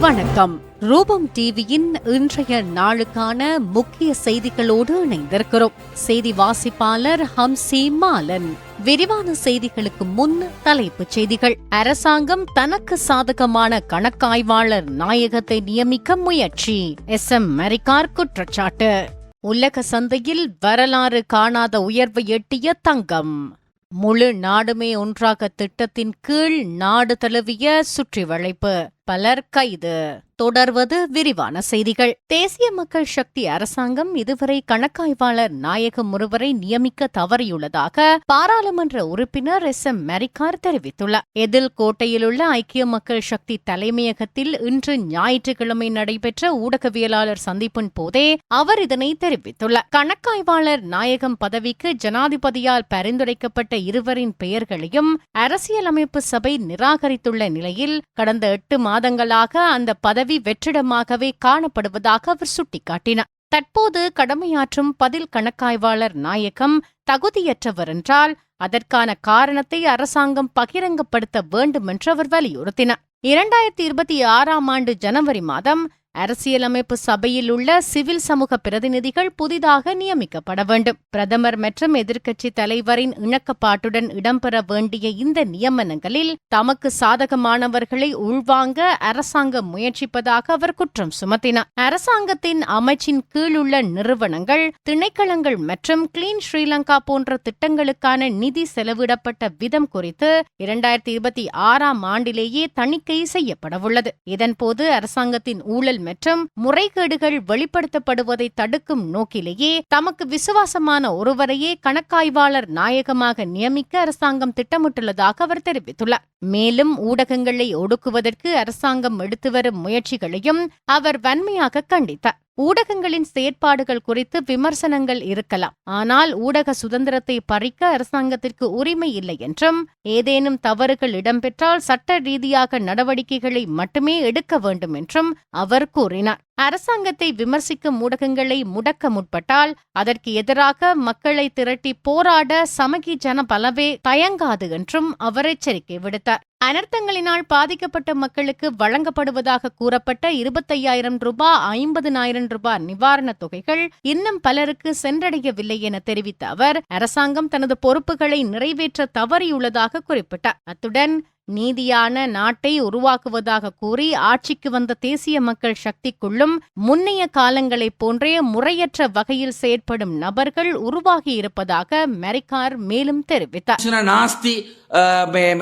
வணக்கம். ரூபம் டிவியின் இன்றைய நாளுக்கான முக்கிய செய்திகளோடு இணைந்திருக்கிறோம். செய்தி வாசிப்பாளர் ஹம்சி மாலன். விரிவான செய்திகளுக்கு முன் தலைப்புச் செய்திகள். அரசாங்கம் தனக்கு சாதகமான கணக்காய்வாளர் நாயகத்தை நியமிக்க முயற்சி. எஸ். எம். மரிக்கார் குற்றச்சாட்டு. உலக சந்தையில் வரலாறு காணாத உயர்வை எட்டிய தங்கம். முழு நாடுமே ஒன்றாக திட்டத்தின் கீழ் நாடு தழுவிய சுற்றி வளைப்பு பலர் கைது தொடர்வது விரிவான செய்திகள். தேசிய மக்கள் சக்தி அரசாங்கம் இதுவரை கணக்காய்வாளர் நாயகம் ஒருவரை நியமிக்க தவறியுள்ளதாக பாராளுமன்ற உறுப்பினர் எஸ். எம். மெரிக்கார் தெரிவித்துள்ளார். எதில் கோட்டையிலுள்ள ஐக்கிய மக்கள் சக்தி தலைமையகத்தில் இன்று ஞாயிற்றுக்கிழமை நடைபெற்ற ஊடகவியலாளர் சந்திப்பின் போதே அவர் இதனை தெரிவித்துள்ளார். கணக்காய்வாளர் நாயகம் பதவிக்கு ஜனாதிபதியால் பரிந்துரைக்கப்பட்ட இருவரின் பெயர்களையும் அரசியலமைப்பு சபை நிராகரித்துள்ள நிலையில் கடந்த எட்டு மாதங்களாக அந்த பதவி வெற்றிடமாகவே காணப்படுவதாக அவர் சுட்டிக்காட்டினார். தற்போது கடமையாற்றும் பதில் கணக்காய்வாளர் நாயகம் தகுதியற்றவர் என்றால் அதற்கான காரணத்தை அரசாங்கம் பகிரங்கப்படுத்த வேண்டும் என்று அவர் வலியுறுத்தினார். இரண்டாயிரத்தி இருபத்தி ஆறாம் ஆண்டு ஜனவரி மாதம் அரசியலமைப்பு சபையில் உள்ள சிவில் சமூக பிரதிநிதிகள் புதிதாக நியமிக்கப்பட வேண்டும். பிரதமர் மற்றும் எதிர்க்கட்சி தலைவரின் இணக்கப்பாட்டுடன் இடம்பெற வேண்டிய இந்த நியமனங்களில் தமக்கு சாதகமானவர்களை உள்வாங்க அரசாங்கம் முயற்சிப்பதாக அவர் குற்றம் சுமத்தினார். அரசாங்கத்தின் அமைச்சின் கீழுள்ள நிறுவனங்கள் திணைக்களங்கள் மற்றும் கிளீன் ஸ்ரீலங்கா போன்ற திட்டங்களுக்கான நிதி செலவிடப்பட்ட விதம் குறித்து இரண்டாயிரத்தி இருபத்தி ஆறாம் ஆண்டிலேயே தணிக்கை செய்யப்படவுள்ளது. இதன்போது அரசாங்கத்தின் ஊழல் மற்றும் முறைகேடுகள் வெளிப்படுத்தப்படுவதை தடுக்கும் நோக்கிலேயே தமக்கு விசுவாசமான ஒருவரையே கணக்காய்வாளர் நாயகமாக நியமிக்க அரசாங்கம் திட்டமிட்டுள்ளதாக அவர் தெரிவித்துள்ளார். மேலும் ஊடகங்களை ஒடுக்குவதற்கு அரசாங்கம் எடுத்து வரும் முயற்சிகளையும் அவர் வன்மையாக கண்டித்தார். ஊடகங்களின் செயற்பாடுகள் குறித்து விமர்சனங்கள் இருக்கலாம். ஆனால் ஊடக சுதந்திரத்தை பறிக்க அரசாங்கத்திற்கு உரிமை இல்லை என்றும் ஏதேனும் தவறுகள் இடம்பெற்றால் சட்ட ரீதியாக நடவடிக்கைகளை மட்டுமே எடுக்க வேண்டும் என்றும் அவர் கூறினார். அரசாங்கத்தை விமர்சிக்கும் ஊடகங்களை முடக்க முற்பட்டால் அதற்கு எதிராக மக்களை திரட்டி போராட சமகி ஜன பலவே தயங்காது என்றும் அவர் எச்சரிக்கை விடுத்தார். அனர்த்தங்களினால் பாதிக்கப்பட்ட மக்களுக்கு வழங்கப்படுவதாக கூறப்பட்ட இருபத்தையாயிரம் ரூபாய் ஐம்பதுனாயிரம் ரூபாய் நிவாரணத் தொகைகள் இன்னும் பலருக்கு சென்றடையவில்லை என தெரிவித்த அவர் அரசாங்கம் தனது பொறுப்புகளை நிறைவேற்ற தவறியுள்ளதாக குறிப்பிட்டார். அத்துடன் நீதியான நாட்டை உருவாக்குவதாக கூறி ஆட்சிக்கு வந்த தேசிய மக்கள் சக்திக்குள்ளும் முன்னைய காலங்களைப் போன்றே முறையற்ற வகையில் செயற்படும் நபர்கள் உருவாகி இருப்பதாக மெரிக்கார் மேலும் தெரிவித்தார் ශන නාස්ති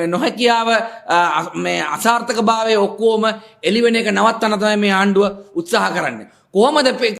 නොහැකියාව මේ අසාර්ථක භාවය ඔක්කෝම එලිවෙන එක නවත්තන තමයි මේ ආණ්ඩුව උත්සාහ කරන්න. කොහොමද පෙ-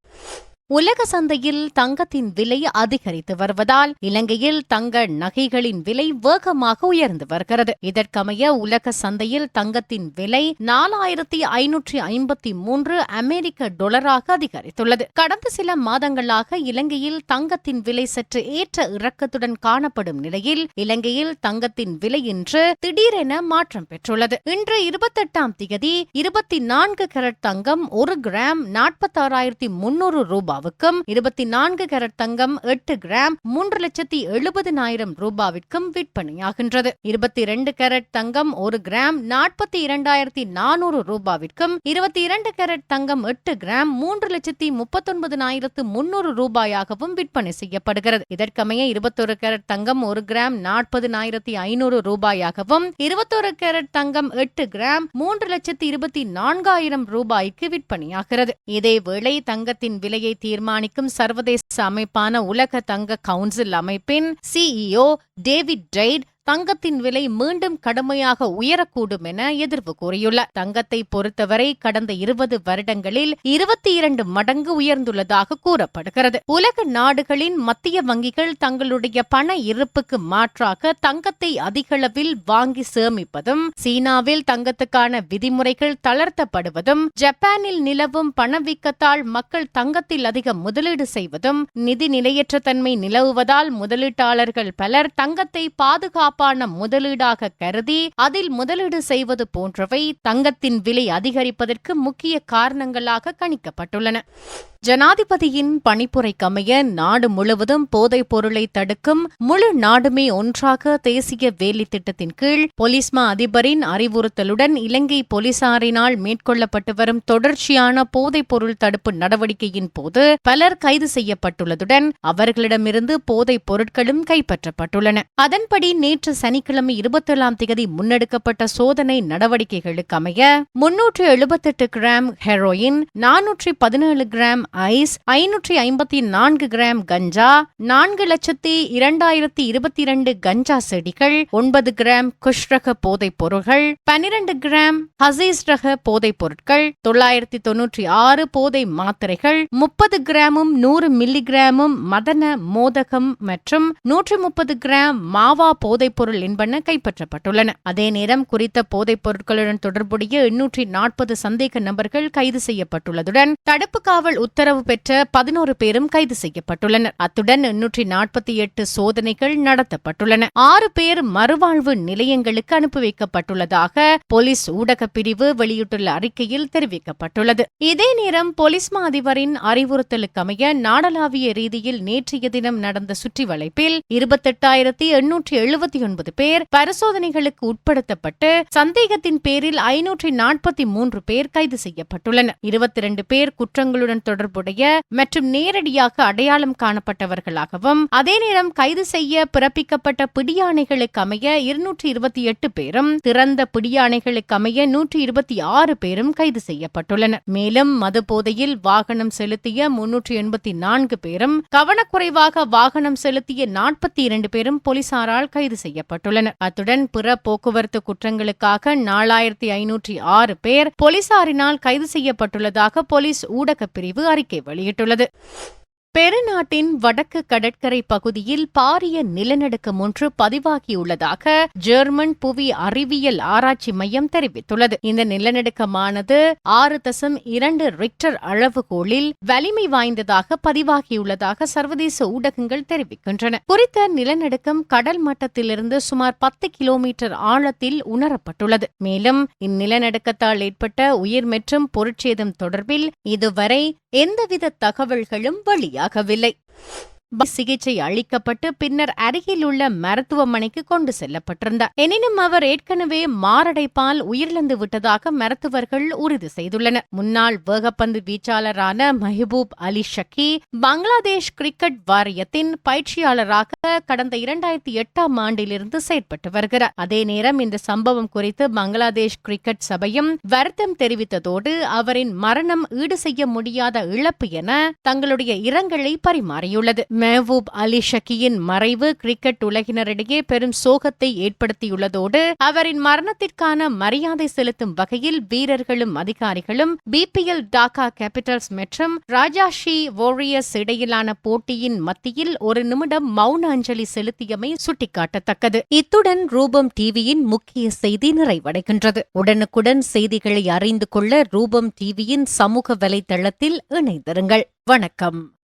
உலக சந்தையில் தங்கத்தின் விலை அதிகரித்து வருவதால் இலங்கையில் தங்க நகைகளின் விலை வேகமாக உயர்ந்து வருகிறது. இதற்கமைய உலக சந்தையில் தங்கத்தின் விலை நாலாயிரத்தி ஐநூற்றி ஐம்பத்தி மூன்று அமெரிக்க டொலராக அதிகரித்துள்ளது. கடந்த சில மாதங்களாக இலங்கையில் தங்கத்தின் விலை சற்று ஏற்ற இறக்கத்துடன் காணப்படும் நிலையில் இலங்கையில் தங்கத்தின் விலை இன்று திடீரென மாற்றம் பெற்றுள்ளது. இன்று இருபத்தெட்டாம் திகதி இருபத்தி நான்கு கரட் தங்கம் ஒரு கிராம் நாற்பத்தாறாயிரத்தி முன்னூறு ரூபாய் ரூபாவுக்கும் இருபத்தி நான்கு கேரட் தங்கம் எட்டு கிராம் மூன்று லட்சத்தி எழுபதினாயிரம் ரூபாவிற்கும் விற்பனையாகின்றது. இருபத்தி இரண்டு கேரட் தங்கம் ஒரு கிராம் நாற்பத்தி இரண்டாயிரத்தி நானூறு ரூபாவிற்கும் இருபத்தி இரண்டு கேரட் தங்கம் எட்டு கிராம் மூன்று லட்சத்தி முப்பத்தொன்பதினாயிரத்து முன்னூறு ரூபாயாகவும் விற்பனை செய்யப்படுகிறது. இதற்கமைய இருபத்தொரு கேரட் தங்கம் ஒரு கிராம் நாற்பதினாயிரத்தி ஐநூறு ரூபாயாகவும் இருபத்தொரு கேரட் தங்கம் எட்டு கிராம் மூன்று லட்சத்தி இருபத்தி நான்காயிரம் ரூபாய்க்கு விற்பனையாகிறது. இதேவேளை தங்கத்தின் விலையை தீர்மானிக்கும் சர்வதேச அமைப்பான உலக தங்க கவுன்சில் அமைப்பின் சிஇஓ டேவிட் டைட் தங்கத்தின் விலை மீண்டும் கடுமையாக உயரக்கூடும் என எதிர்வு கூறியுள்ளார். தங்கத்தை பொறுத்தவரை கடந்த இருபது வருடங்களில் இருபத்தி இரண்டு மடங்கு உயர்ந்துள்ளதாக கூறப்படுகிறது. உலக நாடுகளின் மத்திய வங்கிகள் தங்களுடைய பண இருப்புக்கு மாற்றாக தங்கத்தை அதிகளவில் வாங்கி சேமிப்பதும் சீனாவில் தங்கத்துக்கான விதிமுறைகள் தளர்த்தப்படுவதும் ஜப்பானில் நிலவும் பணவீக்கத்தால் மக்கள் தங்கத்தில் அதிக முதலீடு செய்வதும் நிதி நிலையற்ற தன்மை நிலவுவதால் முதலீட்டாளர்கள் பலர் தங்கத்தை பாதுகாப்பு பாதுகாப்பான முதலீடாக கருதி அதில் முதலீடு செய்வது போன்றவை தங்கத்தின் விலை அதிகரிப்பதற்கு முக்கிய காரணங்களாக கணிக்கப்பட்டுள்ளன. ஜனாதிபதியின் பணிப்புரைக்கமைய நாடு முழுவதும் போதைப் பொருளை தடுக்கும் முழு நாடுமே ஒன்றாக தேசிய வேலி திட்டத்தின் கீழ் பொலிஸ்மா அதிபரின் அறிவுறுத்தலுடன் இலங்கை போலீசாரினால் மேற்கொள்ளப்பட்டு வரும் தொடர்ச்சியான போதைப் பொருள் தடுப்பு நடவடிக்கையின் போது பலர் கைது செய்யப்பட்டுள்ளதுடன் அவர்களிடமிருந்து போதைப் பொருட்களும் கைப்பற்றப்பட்டுள்ளன. அதன்படி நேற்று சனிக்கிழமை இருபத்தேழாம் தேதி முன்னெடுக்கப்பட்ட சோதனை நடவடிக்கைகளுக்கு அமைய முன்னூற்று எழுபத்தெட்டு கிராம் ஹெரோயின் நானூற்றி பதினேழு கிராம் ஐஸ் ஐநூற்றி ஐம்பத்தி நான்கு கிராம் கஞ்சா நான்கு லட்சத்தி இரண்டாயிரத்தி இருபத்தி இரண்டு கஞ்சா செடிகள் ஒன்பது கிராம் குஷ் ரக போதைப் பொருட்கள் பனிரெண்டு கிராம் ஹசீஸ் ரக போதைப் பொருட்கள் தொள்ளாயிரத்தி தொன்னூற்றி ஆறு போதை மாத்திரைகள் முப்பது கிராமும் நூறு மில்லி கிராமும் மதன மோதகம் மற்றும் நூற்றி முப்பது கிராம் மாவா போதைப் பொருள் என்பன கைப்பற்றப்பட்டுள்ளன. அதே நேரம் குறித்த போதைப் பொருட்களுடன் தொடர்புடைய எண்ணூற்றி நாற்பது சந்தேக நபர்கள் கைது செய்யப்பட்டுள்ளதுடன் தடுப்பு காவல் உத்தரவு பெற்ற பதினோரு பேரும் கைது செய்யப்பட்டுள்ளனர். அத்துடன் எண்ணூற்றி நாற்பத்தி எட்டு சோதனைகள் நடத்தப்பட்டுள்ளன. ஆறு பேர் மறுவாழ்வு நிலையங்களுக்கு அனுப்பி வைக்கப்பட்டுள்ளதாக போலீஸ் ஊடகப் பிரிவு வெளியிட்டுள்ள அறிக்கையில் தெரிவிக்கப்பட்டுள்ளது. இதே நேரம் போலீஸ் மா அதிபரின் அறிவுறுத்தலுக்கமைய நாடளாவிய ரீதியில் நேற்றைய தினம் நடந்த சுற்றி வளைப்பில் இருபத்தெட்டாயிரத்தி எண்ணூற்றி எழுபத்தி ஒன்பது பேர் பரிசோதனைகளுக்கு உட்படுத்தப்பட்டு சந்தேகத்தின் பேரில் ஐநூற்றி நாற்பத்தி மூன்று பேர் கைது செய்யப்பட்டுள்ளனர். இருபத்தி இரண்டு பேர் குற்றங்களுடன் தொடர்புடைய மற்றும் நேரடியாக அடையாளம் காணப்பட்டவர்களாகவும் அதே நேரம் கைது செய்ய பிறப்பிக்கப்பட்ட பிடியாணைகளுக்கு அமைய இருநூற்றி இருபத்தி எட்டு பேரும் திறந்த பிடியாணைகளுக்கு அமைய நூற்றி இருபத்தி ஆறு பேரும் கைது செய்யப்பட்டுள்ளனர். மேலும் மது போதையில் வாகனம் செலுத்திய முன்னூற்றி எண்பத்தி நான்கு பேரும் கவனக்குறைவாக வாகனம் செலுத்திய நாற்பத்தி இரண்டு பேரும் போலீசாரால் கைது செய்யப்பட்டுள்ளனர். அத்துடன் பிற போக்குவரத்து குற்றங்களுக்காக நாலாயிரத்தி ஐநூற்றி ஆறு பேர் போலீசாரினால் கைது செய்யப்பட்டுள்ளதாக போலீஸ் ஊடகப் பிரிவு அறிக்கை வெளியிட்டுள்ளது. பெருநாட்டின் வடக்கு கடற்கரை பகுதியில் பாரிய நிலநடுக்கம் ஒன்று பதிவாகியுள்ளதாக ஜெர்மன் புவி அறிவியல் ஆராய்ச்சி மையம் தெரிவித்துள்ளது. இந்த நிலநடுக்கமானது ஆறு தசம் இரண்டு ரிக்டர் அளவுகோலில் வலிமை வாய்ந்ததாக பதிவாகியுள்ளதாக சர்வதேச ஊடகங்கள் தெரிவிக்கின்றன. குறித்த நிலநடுக்கம் கடல் மட்டத்திலிருந்து சுமார் பத்து கிலோமீட்டர் ஆழத்தில் உணரப்பட்டுள்ளது. மேலும் இந்நிலநடுக்கத்தால் ஏற்பட்ட உயிர் மற்றும் பொருட்சேதம் தொடர்பில் இதுவரை எந்தவித தகவல்களும் வெளியாகவில்லை சிகிச்சை அளிக்கப்பட்டு பின்னர் அருகில் உள்ள மருத்துவமனைக்கு கொண்டு செல்லப்பட்டிருந்தார். எனினும் அவர் ஏற்கனவே மாரடைப்பால் உயிரிழந்து விட்டதாக மருத்துவர்கள் உறுதி செய்துள்ளனர். முன்னாள் வேகப்பந்து வீச்சாளரான மெஹபூப் அலி ஷக்கி பங்களாதேஷ் கிரிக்கெட் வாரியத்தின் பயிற்சியாளராக கடந்த இரண்டாயிரத்தி எட்டாம் ஆண்டிலிருந்து செயற்பட்டு வருகிறார். அதே நேரம் இந்த சம்பவம் குறித்து பங்களாதேஷ் கிரிக்கெட் சபையும் வருத்தம் தெரிவித்ததோடு அவரின் மரணம் ஈடு செய்ய முடியாத இழப்பு என தங்களுடைய இரங்கலை பரிமாறியுள்ளது. மெஹபூப் அலி ஷக்கியின் மறைவு கிரிக்கெட் உலகினரிடையே பெரும் சோகத்தை ஏற்படுத்தியுள்ளதோடு அவரின் மரணத்திற்கான மரியாதை செலுத்தும் வகையில் வீரர்களும் அதிகாரிகளும் பிபிஎல் டாக்கா கேபிட்டல்ஸ் மற்றும் ராஜாஷி வாரியர்ஸ் இடையிலான போட்டியின் மத்தியில் ஒரு நிமிடம் மௌன அஞ்சலி செலுத்தியமை சுட்டிக்காட்டத்தக்கது. இத்துடன் ரூபம் டிவியின் முக்கிய செய்தி நிறைவடைகின்றது. உடனுக்குடன் செய்திகளை அறிந்து கொள்ள ரூபம் டிவியின் சமூக வலைதளத்தில் இணைந்திருங்கள். வணக்கம்.